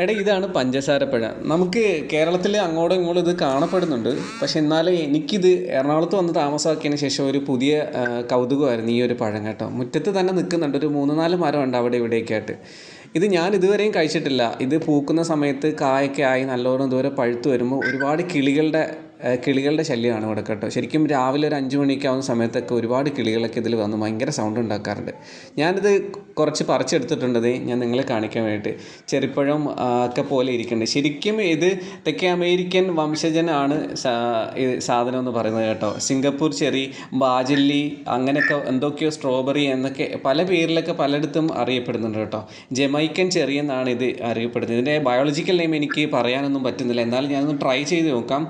എടാ ഇതാണ് പഞ്ചസാരപ്പഴ നമുക്ക് കേരളത്തിൽ അങ്ങോട്ടും ഇങ്ങോട്ടും ഇത് കാണപ്പെടുന്നുണ്ട്. പക്ഷെ എന്നാലും എനിക്കിത് എറണാകുളത്ത് വന്ന് താമസമാക്കിയതിന് ശേഷം ഒരു പുതിയ കൗതുകമായിരുന്നു ഈ ഒരു പഴം കേട്ടോ. മുറ്റത്ത് തന്നെ നിൽക്കുന്നുണ്ട്. ഒരു മൂന്ന് നാല് മരമുണ്ട് അവിടെ ഇവിടെയൊക്കെയായിട്ട് ഇത് ഞാൻ ഇതുവരെയും കഴിച്ചിട്ടില്ല. ഇത് പൂക്കുന്ന സമയത്ത് കായൊക്കെ ആയി നല്ലോണം ഇതുവരെ പഴുത്ത് വരുമ്പോൾ ഒരുപാട് കിളികളുടെ കിളികളുടെ ശല്യമാണ് ഇവിടെ കേട്ടോ. ശരിക്കും രാവിലെ ഒരു അഞ്ച് മണിയൊക്കെ ആവുന്ന സമയത്തൊക്കെ ഒരുപാട് കിളികളൊക്കെ ഇതിൽ വന്ന് ഭയങ്കര സൗണ്ട് ഉണ്ടാക്കാറുണ്ട്. ഞാനിത് കുറച്ച് പറിച്ചെടുത്തിട്ടുണ്ട് ദേ ഞാൻ നിങ്ങളെ കാണിക്കാൻ വേണ്ടിയിട്ട്. ചെറുപ്പഴം ഒക്കെ പോലെ ഇരിക്കുന്നുണ്ട്. ശരിക്കും ഇത് തെക്കേ അമേരിക്കൻ വംശജനാണ് സാധനം എന്ന് പറയുന്നത് കേട്ടോ. സിംഗപ്പൂർ ചെറി ബാജില്ലി അങ്ങനെയൊക്കെ എന്തൊക്കെയോ സ്ട്രോബെറി എന്നൊക്കെ പല പേരിലൊക്കെ പലയിടത്തും അറിയപ്പെടുന്നുണ്ട് കേട്ടോ. ജമൈക്കൻ ചെറി എന്നാണ് ഇത് അറിയപ്പെടുന്നത്. ഇതിന്റെ ബയോളജിക്കൽ നെയിം എനിക്ക് പറയാനൊന്നും പറ്റുന്നില്ല. എന്നാലും ഞാനൊന്ന് ട്രൈ ചെയ്ത് നോക്കാം.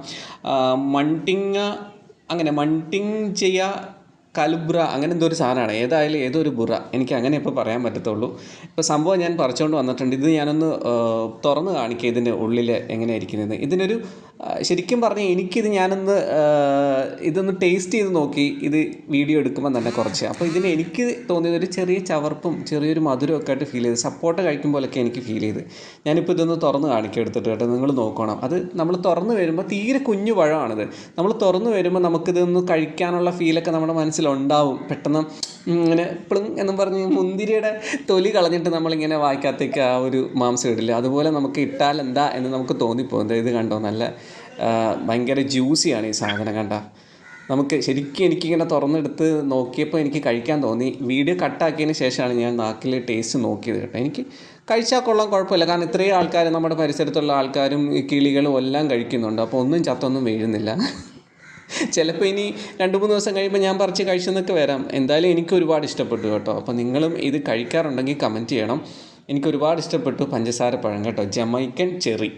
ആ, മണ്ടിങ്ങ അങ്ങനെ മണ്ടിങ് ചെയ്യ കലുബ്ര അങ്ങനെ എന്തോ ഒരു സാധനമാണ്. ഏതായാലും ഏതോ ഒരു ബുറ. എനിക്ക് അങ്ങനെ ഇപ്പോൾ പറയാൻ പറ്റത്തുള്ളൂ. ഇപ്പോൾ സംഭവം ഞാൻ പറിച്ചുകൊണ്ട് വന്നിട്ടുണ്ട്. ഇത് ഞാനൊന്ന് തുറന്ന് കാണിക്കുക ഇതിന്റെ ഉള്ളിൽ എങ്ങനെയാണ് ഇതിനൊരു ശരിക്കും പറഞ്ഞാൽ എനിക്കിത് ഞാനൊന്ന് ഇതൊന്ന് ടേസ്റ്റ് ചെയ്ത് നോക്കി ഇത് വീഡിയോ എടുക്കുമ്പോൾ തന്നെ കുറച്ച്. അപ്പോൾ ഇതിന് എനിക്ക് തോന്നിയത് ഒരു ചെറിയ ചവർപ്പും ചെറിയൊരു മധുരമൊക്കെ ആയിട്ട് ഫീൽ ചെയ്ത് സപ്പോർട്ട് കഴിക്കുമ്പോഴൊക്കെ എനിക്ക് ഫീൽ ചെയ്ത്. ഞാനിപ്പോൾ ഇതൊന്ന് തുറന്ന് കാണിക്കുക എടുത്തിട്ട് കേട്ടോ നിങ്ങൾ നോക്കണം. അത് നമ്മൾ തുറന്ന് വരുമ്പോൾ തീരെ കുഞ്ഞു പഴമാണിത് നമ്മൾ തുറന്ന് വരുമ്പോൾ നമുക്കിതൊന്ന് കഴിക്കാനുള്ള ഫീലൊക്കെ നമ്മുടെ മനസ്സിലുണ്ടാവും. പെട്ടെന്ന് ഇങ്ങനെ പ്ലിങ് എന്നും പറഞ്ഞ് മുന്തിരിയുടെ തൊലി കളഞ്ഞിട്ട് നമ്മളിങ്ങനെ വായിക്കാത്തേക്ക് ആ ഒരു മാംസം ഇടില്ല? അതുപോലെ നമുക്ക് ഇട്ടാൽ എന്താ എന്ന് നമുക്ക് തോന്നിപ്പോകും. ഇത് കണ്ടോ നല്ല ഭയങ്കര ജ്യൂസിയാണ് ഈ സാധനം കണ്ട. നമുക്ക് ശരിക്കും എനിക്കിങ്ങനെ തുറന്നെടുത്ത് നോക്കിയപ്പോൾ എനിക്ക് കഴിക്കാൻ തോന്നി. വീഡിയോ കട്ടാക്കിയതിന് ശേഷമാണ് ഞാൻ നാക്കിൽ ടേസ്റ്റ് നോക്കിയത് കേട്ടോ. എനിക്ക് കഴിച്ചാൽ കൊള്ളാം കുഴപ്പമില്ല. കാരണം ഇത്രയും ആൾക്കാർ നമ്മുടെ പരിസരത്തുള്ള ആൾക്കാരും കിളികളും എല്ലാം കഴിക്കുന്നുണ്ട്. അപ്പോൾ ഒന്നും ചത്തൊന്നും വീഴുന്നില്ല. ചിലപ്പോൾ ഇനി രണ്ട് മൂന്ന് ദിവസം കഴിയുമ്പോൾ ഞാൻ പറിച്ച് കഴിച്ചെന്നൊക്കെ വരാം. എന്തായാലും എനിക്ക് ഒരുപാട് ഇഷ്ടപ്പെട്ടു കേട്ടോ. അപ്പോൾ നിങ്ങളും ഇത് കഴിക്കാറുണ്ടെങ്കിൽ കമന്റ് ചെയ്യണം. എനിക്ക് ഒരുപാട് ഇഷ്ടപ്പെട്ടു പഞ്ചസാര പഴം കേട്ടോ. Jamaican cherry.